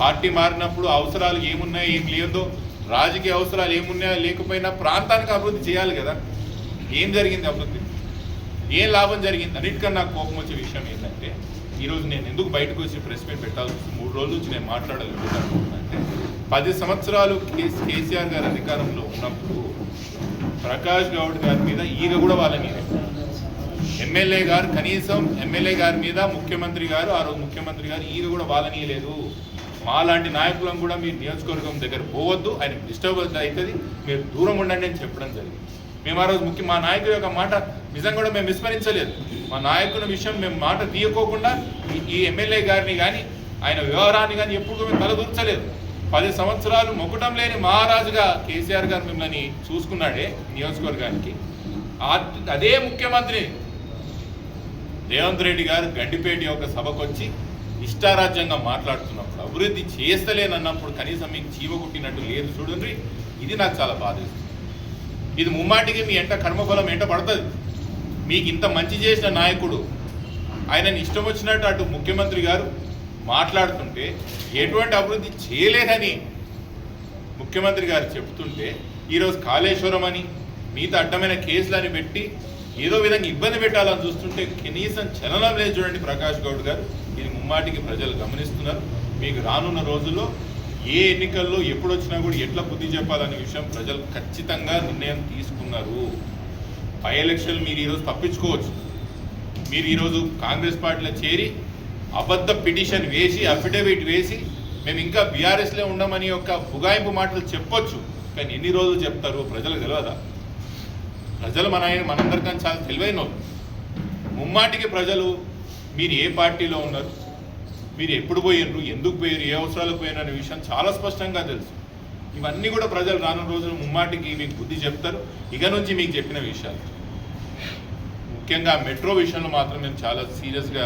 Party మారినప్పుడు అవసరాలు ఏమున్నాయో ఏం లేదో రాజకీయ అవసరాలు ఏమున్నాయో లేకపోయినా ప్రాంతానికి అభివృద్ధి చేయాలి కదా. ఏం జరిగింది అభివృద్ధి? ఏం లాభం జరిగింది? అన్నిటికన్నా నాకు కోపం వచ్చే విషయం ఏంటంటే ఈరోజు నేను ఎందుకు బయటకు వచ్చి ప్రెస్ మీట్ పెట్టాల్సి వస్తుంది? మూడు రోజుల నుంచి నేను మాట్లాడాలనుకుంటున్నానంటే పది సంవత్సరాలు కేసీఆర్ గారు అధికారంలో ఉన్నప్పుడు ప్రకాష్ గౌడ్ గారి మీద ఈగ కూడా వాళ్ళని ఎమ్మెల్యే గారు కనీసం ఎమ్మెల్యే గారి మీద ముఖ్యమంత్రి గారు ఆ రోజు ముఖ్యమంత్రి గారు ఈగ కూడా వాళ్ళనీయలేదు మాలాంటి నాయకులను కూడా మీరు నియోజకవర్గం దగ్గర పోవద్దు ఆయన డిస్టర్బెన్స్ అవుతుంది మీరు దూరం ఉండండి అని చెప్పడం జరిగింది. మేము ఆ రోజు ముఖ్య మా నాయకుడి యొక్క మాట నిజంగా కూడా మేము విస్మరించలేదు. మా నాయకుని విషయం మేము మాట తీయకోకుండా ఈ- ఎమ్మెల్యే గారిని కానీ ఆయన వ్యవహారాన్ని కానీ ఎప్పుడు మేము తలదూర్చలేదు. పది సంవత్సరాలు మొక్కటం లేని మహారాజుగా కేసీఆర్ గారు మిమ్మల్ని చూసుకున్నాడే నియోజకవర్గానికి. అదే ముఖ్యమంత్రి రేవంత్ రెడ్డి గారు గడ్డిపేట యొక్క సభకు వచ్చి ఇష్టారాజ్యంగా మాట్లాడుతున్నప్పుడు అభివృద్ధి చేస్తలేనన్నప్పుడు కనీసం మీకు చీవ కుట్టినట్టు లేదు చూడండి ఇది నాకు చాలా బాధిస్తుంది ఇది ముమ్మాటికి మీ ఎంట కర్మఫలం ఎంట పడుతుంది. మీకు ఇంత మంచి చేసిన నాయకుడు ఆయనని ఇష్టం వచ్చినట్టు అటు ముఖ్యమంత్రి గారు మాట్లాడుతుంటే ఎటువంటి అభివృద్ధి చేయలేదని ముఖ్యమంత్రి గారు చెప్తుంటే ఈరోజు కాళేశ్వరం అని మిగతా అడ్డమైన కేసులని పెట్టి ఏదో విధంగా ఇబ్బంది పెట్టాలని చూస్తుంటే కనీసం చలనం లేదు చూడండి ప్రకాష్ గౌడ్ గారు. ఇది ముమ్మాటికి ప్రజలు గమనిస్తున్నారు. మీకు రానున్న రోజుల్లో ఏ ఎన్నికల్లో ఎప్పుడు వచ్చినా కూడా ఎట్లా బుద్ధి చెప్పాలనే విషయం ప్రజలు ఖచ్చితంగా నిర్ణయం తీసుకున్నారు. బై ఎలక్షన్లు మీరు ఈరోజు తప్పించుకోవచ్చు. మీరు ఈరోజు కాంగ్రెస్ పార్టీలో చేరి అబద్ధ పిటిషన్ వేసి అఫిడవిట్ వేసి మేము ఇంకా బీఆర్ఎస్లో ఉండమని ఒక బుగాయింపు మాటలు చెప్పొచ్చు. కానీ ఎన్ని రోజులు చెప్తారు ప్రజలకు తెలియదా ప్రజలు మన మనందరికన్నా చాలా తెలివైన ముమ్మాటికి ప్రజలు మీరు ఏ పార్టీలో ఉన్నారు మీరు ఎప్పుడు పోయినరు ఎందుకు పోయారు ఏ అవసరాలకు పోయారు అనే విషయం చాలా స్పష్టంగా తెలుసు. ఇవన్నీ కూడా ప్రజలు రానున్న రోజులు ముమ్మాటికి మీకు బుద్ధి చెప్తారు. ఇక నుంచి మీకు చెప్పిన విషయాలు. ముఖ్యంగా మెట్రో విషయంలో మాత్రం మేము చాలా సీరియస్గా